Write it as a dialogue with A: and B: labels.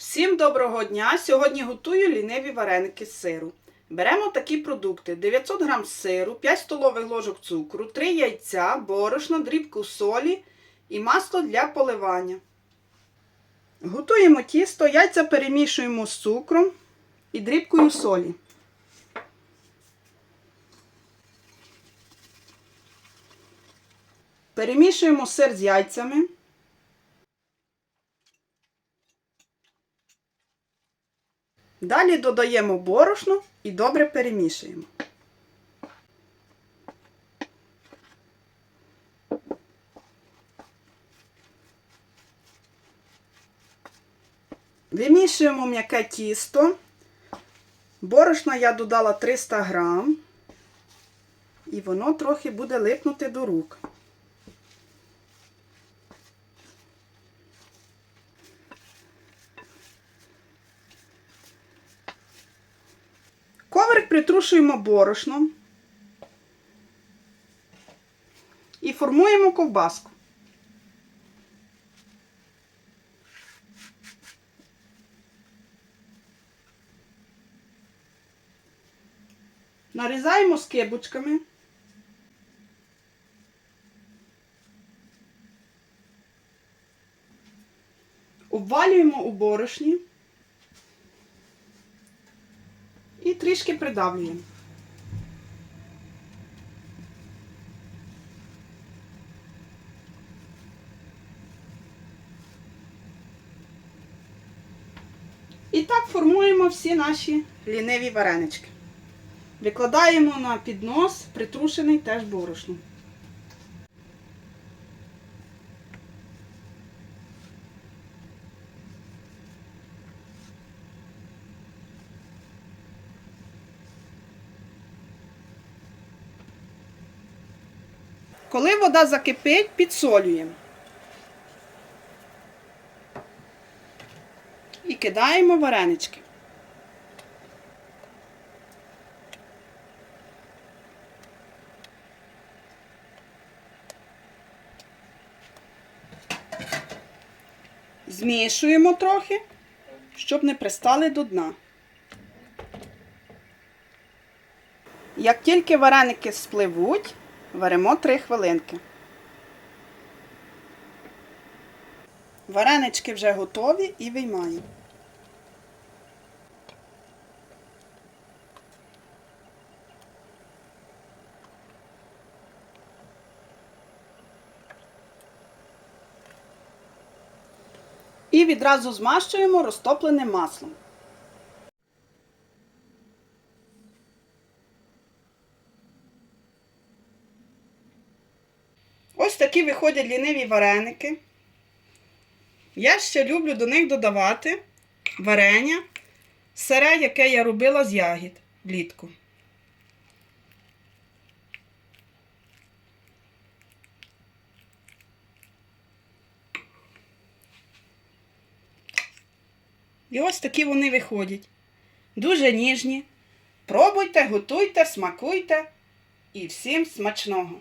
A: Всім доброго дня! Сьогодні готую ліниві вареники з сиру. Беремо такі продукти: 900 г сиру, 5 столових ложок цукру, 3 яйця, борошно, дрібку солі і масло для поливання. Готуємо тісто, яйця перемішуємо з цукром і дрібкою солі. Перемішуємо сир з яйцями. Далі додаємо борошно і добре перемішуємо. Вимішуємо м'яке тісто. Борошна я додала 300 грам, і воно трохи буде липнути до рук. Коврик притрушуємо борошном і формуємо ковбаску. Нарізаємо скибочками. Обвалюємо у борошні. І трішки придавлюємо. І так формуємо всі наші ліниві варенички. Викладаємо на піднос, притрушений теж борошном. Коли вода закипить, підсолюємо. І кидаємо варенички. Змішуємо трохи, щоб не пристали до дна. Як тільки вареники спливуть, варимо 3 хвилинки. Варенички вже готові і виймаємо. І відразу змащуємо розтопленим маслом. Такі виходять ліниві вареники. Я ще люблю до них додавати варення, сире, яке я робила з ягід влітку. І ось такі вони виходять. Дуже ніжні. Пробуйте, готуйте, смакуйте і всім смачного!